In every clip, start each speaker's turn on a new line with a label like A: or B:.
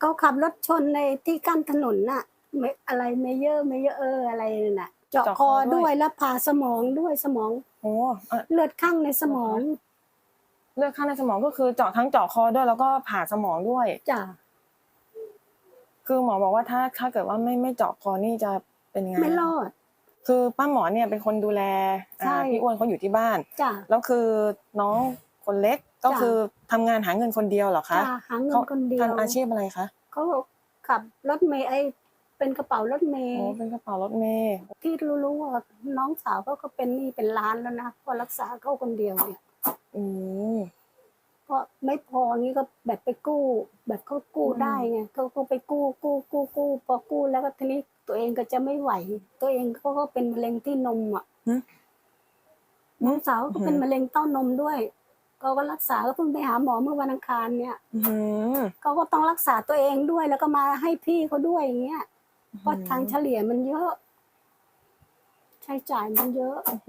A: เขาขับรถชนในที่กั้นถนนน่ะเมอะไรเมเยอร์เมเยอร์เอออะไรน่ะ เจาะ
B: เจาะ
A: ค
B: ค
A: อ
B: อด้วย
A: ด้วยแล้วผ่าสมองด้วยสมอง
B: โอ้เอ่อ
A: เลือดข้างในสมอง
B: เลือดข้างในสมองก็คือเจาะทั้งเจาะคอด้วยแล้วก็ผ่าสมองด้วย
A: จ้ะ
B: คือหมอบอกว่าถ้าถ้าเกิดว่าไม่ไม่เจาะคอนี่จะเป็นยังไง
A: ไม่รอด
B: คือป้าหมอเนี่ยเป็นคนดูแลอ่า
A: ใช่
B: พี่อ้วนเขาอยู่ที่บ้าน
A: จ้ะ
B: แล้วคือน้อง คนเล็กก็
A: จ้ะ
B: คือทำงานหาเงินคนเดียวเหรอคะ
A: จ้ะหาเงิน
B: เขา
A: คนเดียว
B: ทำอาชีพอะไรคะ
A: เขาขับรถเมย์ไอเป็นกระเป๋ารถเมย์
B: โอ้เป็นกระเป๋ารถเมย์
A: ที่รู้ๆว่าน้องสาวเขาก็เป็นหนี้เป็นล้านแล้วนะเพอรักษาเขาคนเดียวเนี่ย
B: อืม
A: ก็ไม่พองี้ก็แบบไปกู้ แบบเขากู้
B: อืม
A: ได้ไงเขาก็ไปกู้กู้กู้กู้พอกู้แล้วก็ทีนี้ตัวเองก็จะไม่ไหว ตัวเองเขาก็เป็นมะเร็งที่นมอะ
B: หึ
A: น้องสาวก็เป็น
B: อืม
A: มะเร็งเต้านมด้วย เขาก็รักษาก็เพิ่งไปหาหมอเมื่อวันอังคารเนี่ย
B: อื้อหือ
A: เขาก็ต้องรักษาตัวเองด้วยแล้วก็มาให้พี่เขาด้วยอย่างเงี้ยเพราะทางเฉลี่ยมันเยอะ ใช้จ่ายมันเยอะ
B: โอ้โห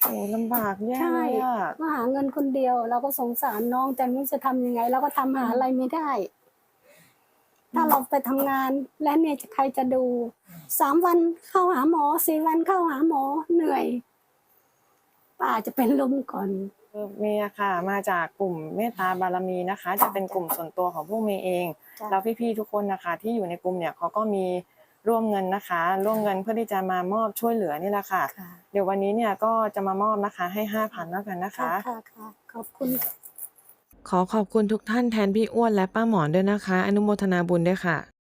B: โอ้ลำบากแย่
A: ใช่
B: เลยอะ
A: ก็หาเงินคนเดียว เราก็สงสารน้องแต่ไม่รู้จะทำยังไง เราก็ทำหาอะไรไม่ได้ ถ้าเราไปทำงานและเนี่ยจะใครจะดูสามวันเข้าหาหมอสี่วันเข้าหาหมอเหนื่อย ป้าจะเป็นลมก่อน
B: คือเมย์อะค่ะ มาจากกลุ่มเมตตาบารมีนะคะ จะเป็นกลุ่มส่วนตัวของพวกเมย์เอง
A: จ้ะ
B: แล้วพี่ๆทุกคนนะคะ ที่อยู่ในกลุ่มเนี่ยเขาก็มีร่วมเงินนะคะ ร่วมเงินเพื่อที่จะมามอบช่วยเหลือนี่แหละค่ะ
A: ค่ะ
B: เดี๋ยววันนี้เนี่ยก็จะมามอบนะคะให้ห้าพันแล้วกันนะคะ
A: ค่ะค่ะขอบคุณ
B: ขอขอบคุณทุกท่านแทนพี่อ้วนและป้าหมอนด้วยนะคะ อนุโมทนาบุญด้วยค่ะ